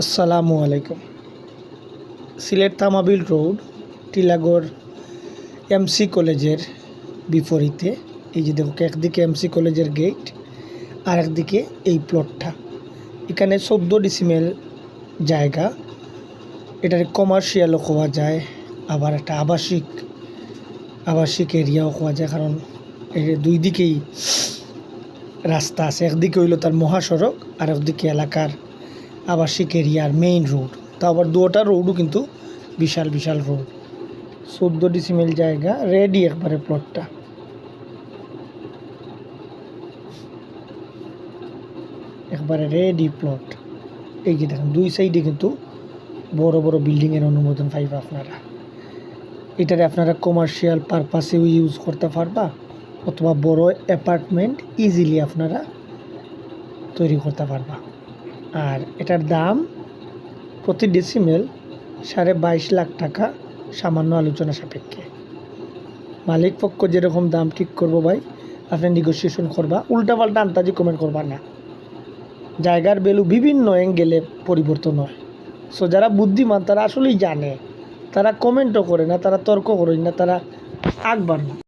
আসসালামু আলাইকুম। Sylhet Tamabil road, Tilagarh MC কলেজের বিপরীতে। এই যে দেখো, একদিকে এমসি কলেজের গেট আর একদিকে এই প্লটটা এখানে চোদ্দ ডিসিমেল জায়গা। এটার কমার্শিয়ালও কোয়া যায়, আবার একটা আবাসিক আবাসিক এরিয়াও কোয়া যায়, কারণ এর দুই দিকেই রাস্তা আছে। একদিকে হইল তার মহাসড়ক আর একদিকে এলাকার আবাসিক এরিয়ার মেইন রোড তা আবার দুটা রোডও কিন্তু বিশাল বিশাল রোড চোদ্দ ডিসিমেল জায়গা রেডি একবারে প্লটটা একবারে রেডি প্লট এই যে দেখেন, দুই সাইডে কিন্তু বড় বড় বিল্ডিংয়ের অনুমোদন পাইবা আপনারা। এটারে আপনারা কমার্শিয়াল পারপাসেও ইউজ করতে পারবা, অথবা বড় অ্যাপার্টমেন্ট ইজিলি আপনারা তৈরি করতে পারবা। আর এটার দাম প্রতি ডেসিমেল সাড়ে বাইশ লাখ টাকা সামান্য আলোচনা সাপেক্ষে। মালিক পক্ষ যেরকম দাম ঠিক করব ভাই, আপনি নেগোসিয়েশন করবা, উল্টাপাল্টা আন্তাজি কমেন্ট করবা না। জায়গার ভ্যালু বিভিন্ন অ্যাঙ্গেলে পরিবর্তন হয়। সো যারা বুদ্ধিমান, তারা আসলেই জানে। তারা কমেন্টও করে না, তারা তর্ক করে না, তারা আগ বাড়ে না